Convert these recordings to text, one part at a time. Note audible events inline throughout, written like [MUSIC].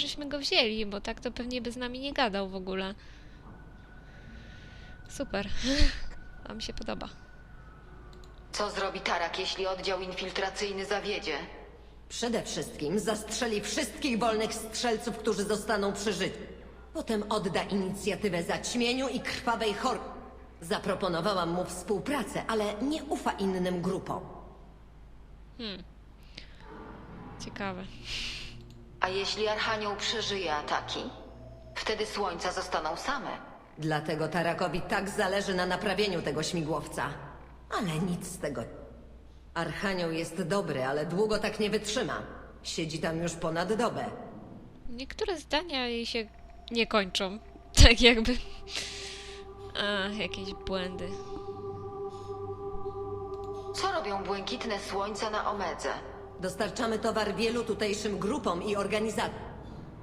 żeśmy go wzięli, bo tak to pewnie by z nami nie gadał w ogóle. Super. [LAUGHS] Wam się podoba. Co zrobi Tarak, jeśli oddział infiltracyjny zawiedzie? Przede wszystkim zastrzeli wszystkich wolnych strzelców, którzy zostaną przy życiu. Potem odda inicjatywę zaćmieniu i krwawej chor... Zaproponowałam mu współpracę, ale nie ufa innym grupom. Ciekawe. A jeśli Archanioł przeżyje ataki? Wtedy słońca zostaną same. Dlatego Tarakowi tak zależy na naprawieniu tego śmigłowca. Ale nic z tego. Archanioł jest dobry, ale długo tak nie wytrzyma. Siedzi tam już ponad dobę. Niektóre zdania jej się nie kończą. [LAUGHS] Tak jakby. A, jakieś błędy. Co robią błękitne słońca na Omedze? Dostarczamy towar wielu tutejszym grupom i organizacjom.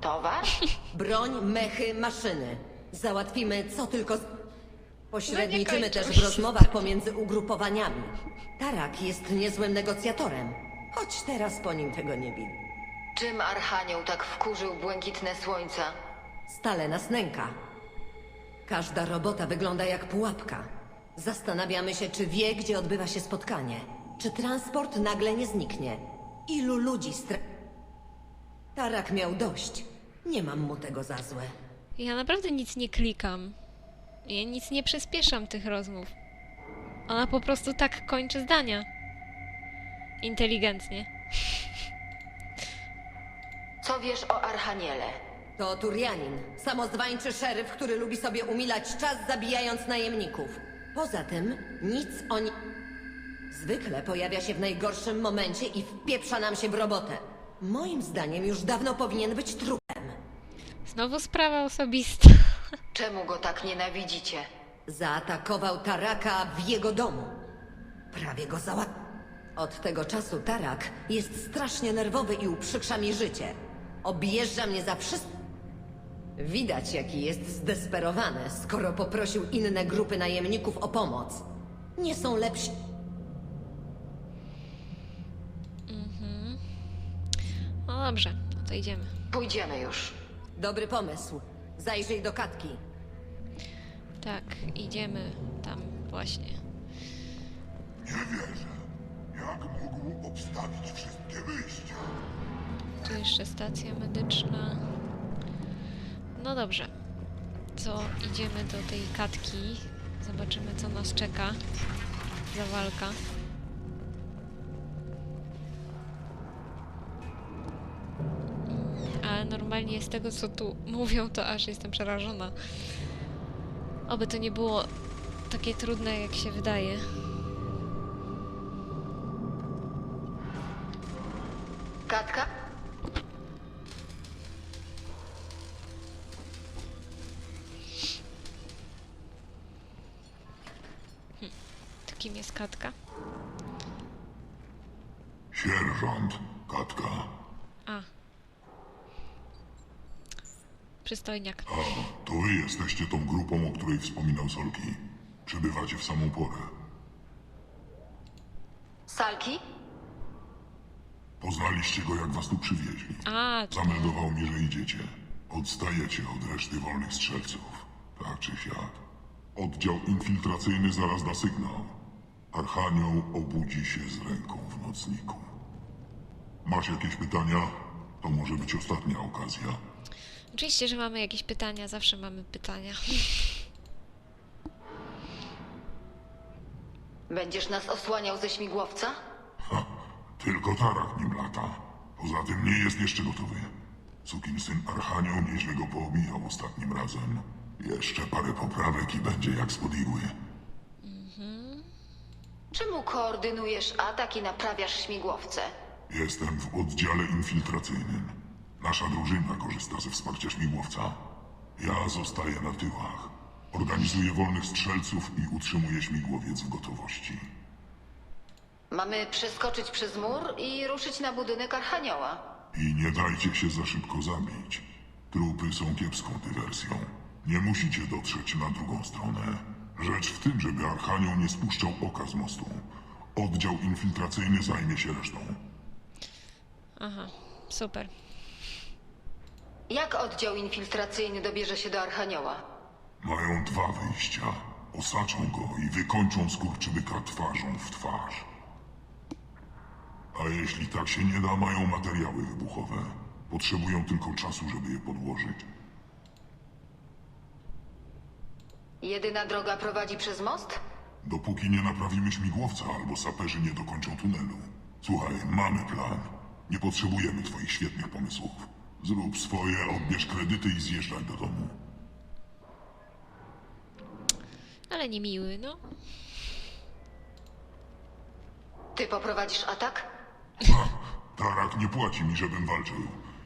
Towar? [LAUGHS] Broń, mechy, maszyny. Załatwimy co tylko. z- Pośredniczymy No też w rozmowach pomiędzy ugrupowaniami. Tarak jest niezłym negocjatorem, choć teraz po nim tego nie widać. Czym Archanioł tak wkurzył błękitne słońca? Stale nas nęka. Każda robota wygląda jak pułapka. Zastanawiamy się, czy wie, gdzie odbywa się spotkanie. Czy transport nagle nie zniknie. Ilu ludzi stra... Tarak miał dość. Nie mam mu tego za złe. Ja naprawdę nic nie klikam. Ja nic nie przyspieszam tych rozmów. Ona po prostu tak kończy zdania. Inteligentnie. [LAUGHS] Co wiesz o Archaniele? To Turianin, samozwańczy szeryf, który lubi sobie umilać czas zabijając najemników. Poza tym nic o ni... Zwykle pojawia się w najgorszym momencie i wpieprza nam się w robotę. Moim zdaniem już dawno powinien być trupem. Znowu sprawa osobista. [LAUGHS] Czemu go tak nienawidzicie? Zaatakował Taraka w jego domu. Prawie go załatwił. Od tego czasu Tarak jest strasznie nerwowy i uprzykrza mi życie. Objeżdża mnie za wszystko. Widać, jaki jest zdesperowany, skoro poprosił inne grupy najemników o pomoc. Nie są lepsi. No dobrze, no to idziemy. Pójdziemy już. Dobry pomysł. Zajrzyj do Katki. Tak, idziemy tam właśnie. Nie wierzę. Jak mógł obstawić wszystkie wyjścia? Tu jeszcze stacja medyczna. No dobrze. Co idziemy do tej katki. Zobaczymy, co nas czeka za walka. Normalnie z tego, co tu mówią, to aż jestem przerażona. Oby to nie było takie trudne, jak się wydaje. Katka? To kim jest katka? Sierżant, Katka. A. Przystojniak. A, to wy jesteście tą grupą, o której wspominał Solki. Przybywacie w samą porę. Salki? Poznaliście go, jak was tu przywieźli. A, to Zameldował mi, że idziecie. Odstajecie od reszty wolnych strzelców. Tak czy siak. Oddział infiltracyjny zaraz da sygnał. Archanioł obudzi się z ręką w nocniku. Masz jakieś pytania? To może być ostatnia okazja. Oczywiście, że mamy jakieś pytania, zawsze mamy pytania. Będziesz nas osłaniał ze śmigłowca? Ha, tylko tarak nim lata. Poza tym nie jest jeszcze gotowy. Sukin syn Archanioł nieźle go poobijał ostatnim razem. Jeszcze parę poprawek i będzie jak spod igły. Czemu koordynujesz atak i naprawiasz śmigłowce? Jestem w oddziale infiltracyjnym. Nasza drużyna korzysta ze wsparcia śmigłowca. Ja zostaję na tyłach. Organizuję wolnych strzelców i utrzymuję śmigłowiec w gotowości. Mamy przeskoczyć przez mur i ruszyć na budynek Archanioła. I nie dajcie się za szybko zabić. Trupy są kiepską dywersją. Nie musicie dotrzeć na drugą stronę. Rzecz w tym, żeby Archanioł nie spuszczał oka z mostu. Oddział infiltracyjny zajmie się resztą. Aha, super. Jak oddział infiltracyjny dobierze się do Archanioła? Mają dwa wyjścia. Osaczą go i wykończą skurczybyka twarzą w twarz. A jeśli tak się nie da, mają materiały wybuchowe. Potrzebują tylko czasu, żeby je podłożyć. Jedyna droga prowadzi przez most? Dopóki nie naprawimy śmigłowca albo saperzy nie dokończą tunelu. Słuchaj, mamy plan. Nie potrzebujemy twoich świetnych pomysłów. Zrób swoje, odbierz kredyty i zjeżdżaj do domu. Ale niemiły, no. Ty poprowadzisz atak? Tarak nie płaci mi, żebym walczył.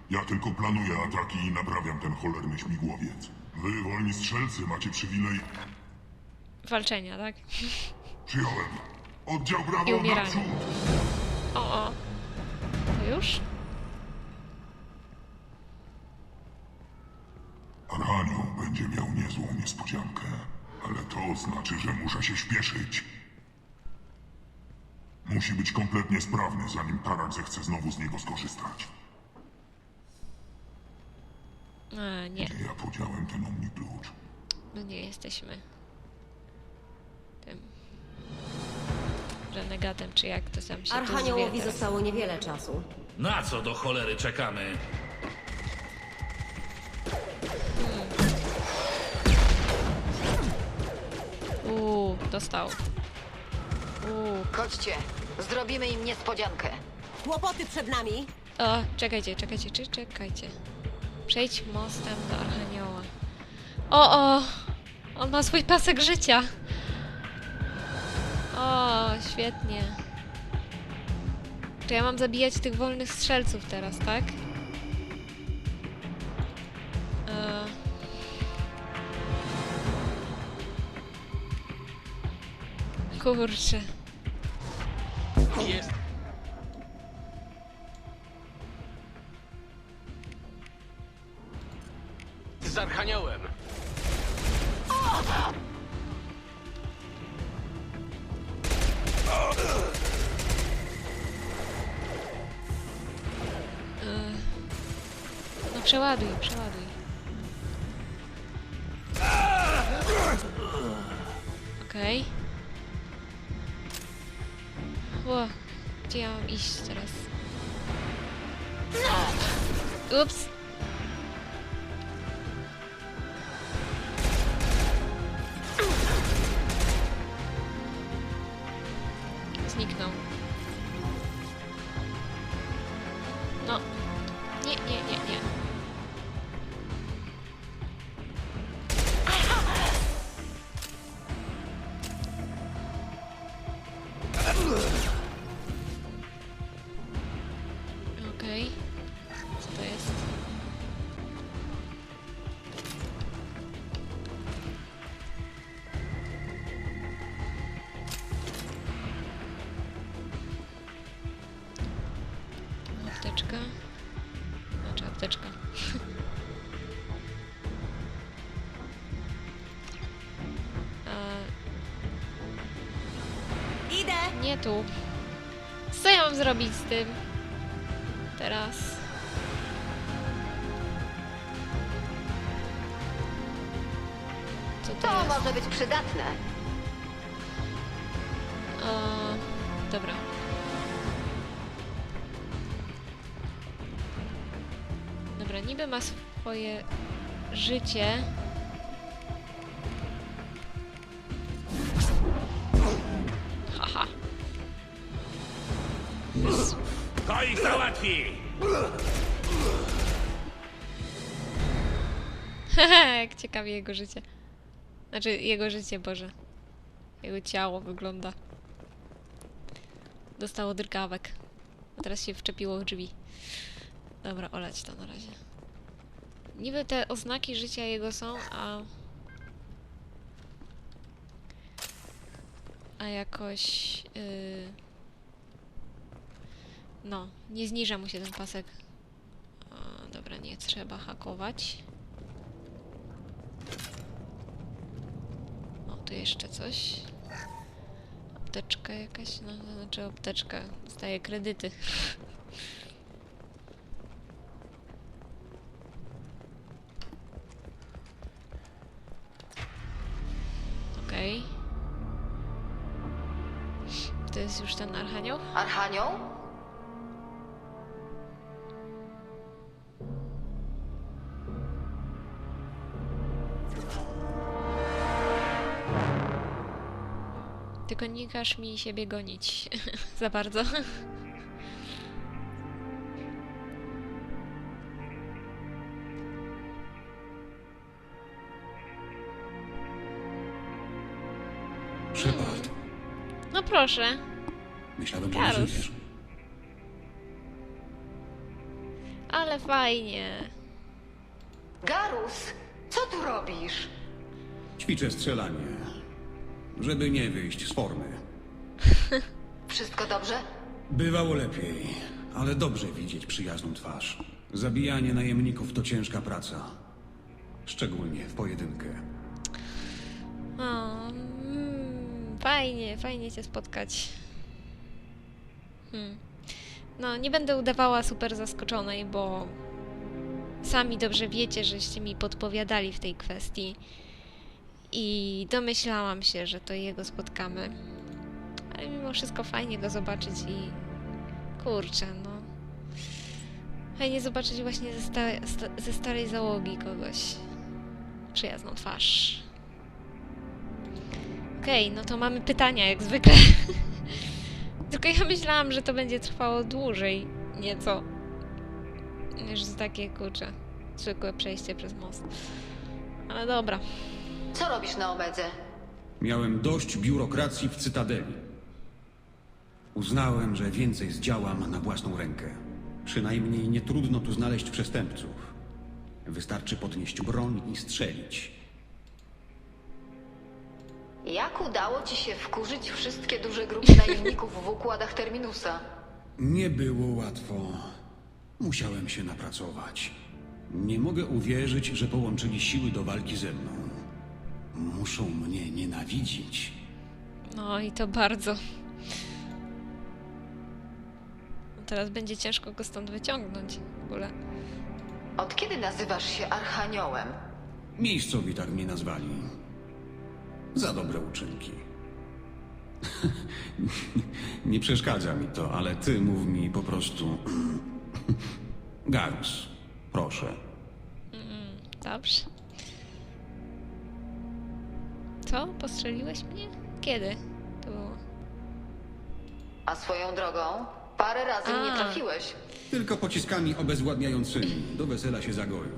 Ja tylko planuję ataki i naprawiam ten cholerny śmigłowiec. Wy, wolni strzelcy, macie przywilej... Walczenia, tak? Przyjąłem. Oddział I brawo umieranie. naprzód! O, o. To już? Arhanioł będzie miał niezłą niespodziankę. Ale to znaczy, że muszę się śpieszyć. Musi być kompletnie sprawny, zanim Tarak zechce znowu z niego skorzystać. A, nie. Gdzie ja podziałem ten omniklucz? My nie jesteśmy tym renegatem, czy jak to tam się Archaniołowi zostało niewiele czasu. Na co do cholery czekamy? Dostał. Uuu. Chodźcie, zrobimy im niespodziankę. Kłopoty przed nami! O, czekajcie, czekajcie, czy czekajcie. Przejdź mostem do Archanioła. O, o! On ma swój pasek życia. O, świetnie. Czy ja mam zabijać tych wolnych strzelców teraz, tak? Kurczę. Jest. Z Archaniołem. No przeładuj, przeładuj. Okej. Ło, gdzie ja mam iść teraz? Ups. Zniknął. No. Apteczka. Znaczy apteczka. [LAUGHS] Idę! nie tu. Co ja mam zrobić z tym? Teraz. Co to To jest? może być przydatne. O, dobra. Dobra, niby ma swoje życie. Haha. To ich załatwi! Jak ciekawie jego życie. Znaczy, jego życie, Boże. Jego ciało wygląda. Dostało drgawek. A teraz się wczepiło w drzwi. Dobra, olać to na razie. Niby te oznaki życia jego są, a... A jakoś... Yy... No, nie zniża mu się ten pasek. Dobra, nie trzeba hakować. O, tu jeszcze coś. Apteczka jakaś, no, znaczy apteczka. Dostaje kredyty. [LAUGHS] jest już ten Archanioł? Archanioł? Tylko nie każ mi siebie gonić [LAUGHS] za bardzo. Shepard, No proszę. Myślałem, że nie żyjesz. Ale fajnie. Garus, co tu robisz? Ćwiczę strzelanie, żeby nie wyjść z formy. [LAUGHS] Wszystko dobrze? Bywało lepiej, ale dobrze widzieć przyjazną twarz. Zabijanie najemników to ciężka praca. Szczególnie w pojedynkę. O, mm, fajnie, fajnie cię spotkać. Hmm. No, nie będę udawała super zaskoczonej, bo sami dobrze wiecie, żeście mi podpowiadali w tej kwestii. I domyślałam się, że to jego spotkamy. Ale mimo wszystko fajnie go zobaczyć i kurczę, no. Fajnie zobaczyć właśnie ze, sta- sta- ze starej załogi kogoś. Przyjazną twarz. Okej, no to mamy pytania jak zwykle. [LAUGHS] Tylko ja myślałam, że to będzie trwało dłużej nieco. Niż z takie kurcze. Zwykłe przejście przez most. Ale dobra. Co robisz na obedze? Miałem dość biurokracji w Cytadeli. Uznałem, że więcej zdziałam na własną rękę. Przynajmniej nie trudno tu znaleźć przestępców. Wystarczy podnieść broń i strzelić. Jak udało ci się wkurzyć wszystkie duże grupy [LAUGHS] najemników w układach Terminusa? Nie było łatwo. Musiałem się napracować. Nie mogę uwierzyć, że połączyli siły do walki ze mną. Muszą mnie nienawidzić. No i to bardzo. Teraz będzie ciężko go stąd wyciągnąć w ogóle. Od kiedy nazywasz się Archaniołem? Miejscowi tak mnie nazwali. Za dobre uczynki. [LAUGHS] Nie przeszkadza mi to, ale ty mów mi po prostu. [CLEARS THROAT] Garus, proszę. Dobrze. Co? Postrzeliłeś mnie? Kiedy? To było. A swoją drogą, parę razy A. mnie trafiłeś. Tylko pociskami obezwładniającymi do wesela się zagoił.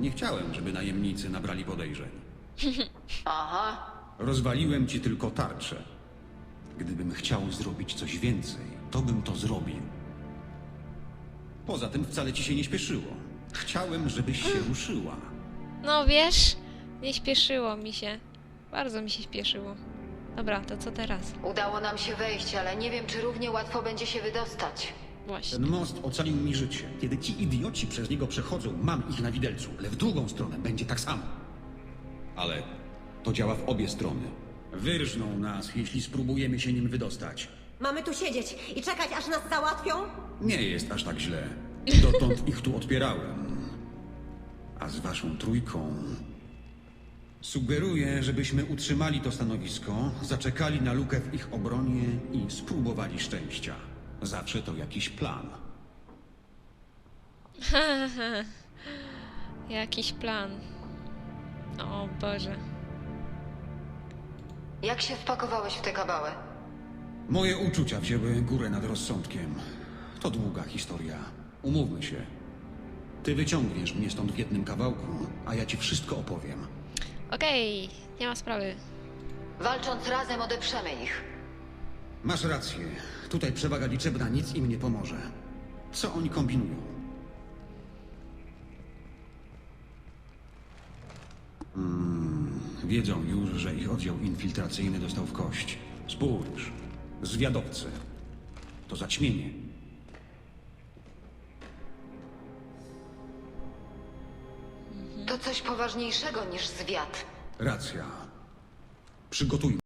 Nie chciałem, żeby najemnicy nabrali podejrzeń. [LAUGHS] Aha, Rozwaliłem ci tylko tarczę. Gdybym chciał zrobić coś więcej, to bym to zrobił. Poza tym wcale ci się nie śpieszyło. Chciałem, żebyś się ruszyła. No wiesz, nie śpieszyło mi się. Bardzo mi się śpieszyło. Dobra, to co teraz? udało nam się wejść, ale nie wiem, czy równie łatwo będzie się wydostać. Właśnie. Ten most ocalił mi życie. Kiedy ci idioci przez niego przechodzą, mam ich na widelcu, ale w drugą stronę będzie tak samo. Ale to działa w obie strony. Wyrżną nas, jeśli spróbujemy się nim wydostać. Mamy tu siedzieć i czekać, aż nas załatwią? Nie jest aż tak źle. Dotąd ich tu odpierałem. A z waszą trójką. Sugeruję, żebyśmy utrzymali to stanowisko, zaczekali na lukę w ich obronie i spróbowali szczęścia. Zawsze to jakiś plan. [LAUGHS] Jakiś plan. O Boże. Jak się wpakowałeś w tę kabałę? Moje uczucia wzięły górę nad rozsądkiem. To długa historia. Umówmy się. Ty wyciągniesz mnie stąd w jednym kawałku, a ja ci wszystko opowiem. Okej, nie ma sprawy. Walcząc razem odeprzemy ich. Masz rację. Tutaj przewaga liczebna nic im nie pomoże. Co oni kombinują? Mm, wiedzą już, że ich oddział infiltracyjny dostał w kość. Spójrz. Zwiadowcy. To zaćmienie. To coś poważniejszego niż zwiat. Racja. Przygotujmy.